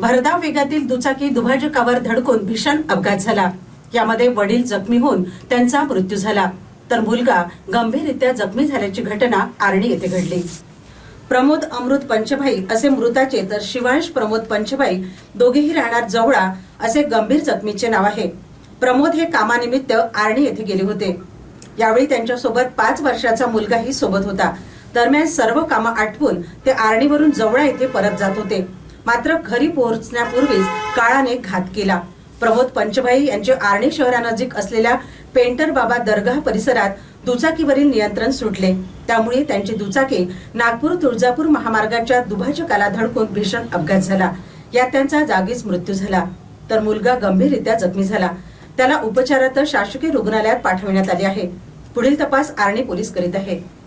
भरधाव वेगातील दुचाकी दुभाजकावर धडकून भीषण अपघात झाला. यामध्ये वडील जखमी होऊन त्यांचा मृत्यू झाला. तर मुलगा गंभीररित्या जखमी झाल्याची घटना आर्णी येथे घडली. प्रमोद अमृत पंचभाई असे मृताचे तर शिवांश प्रमोद पंचभाई दोघेही राहणार जवळा असे गंभीर जखमीचे नाव आहे. प्रमोद हे कामानिमित्त आर्णी येथे गेले होते. यावेळी त्यांच्यासोबत पाच वर्षाचा मुलगाही सोबत होता. दरम्यान सर्व कामं आटपून ते आर्णीवरून जवळा येथे परत जात होते. मात्र घरी पोहोचण्यापूर्वीच काळाने घात केला. प्रमोद पंचभाई यांचे आर्णी शहरानजीक असलेल्या पेंटर बाबा दर्गा परिसरात दुचाकीवरील नियंत्रण सुटले. त्यामुळे त्यांची दुचाकी नागपूर तुळजापूर महामार्गाच्या दुभाजकाला धडकून भीषण अपघात झाला. यात त्यांचा जागीच मृत्यू झाला. तर मुलगा गंभीररित्या जखमी झाला. त्याला उपचारार्थ शासकीय रुग्णालयात पाठविण्यात आले आहे. पुढील तपास आर्णी पोलीस करीत आहे.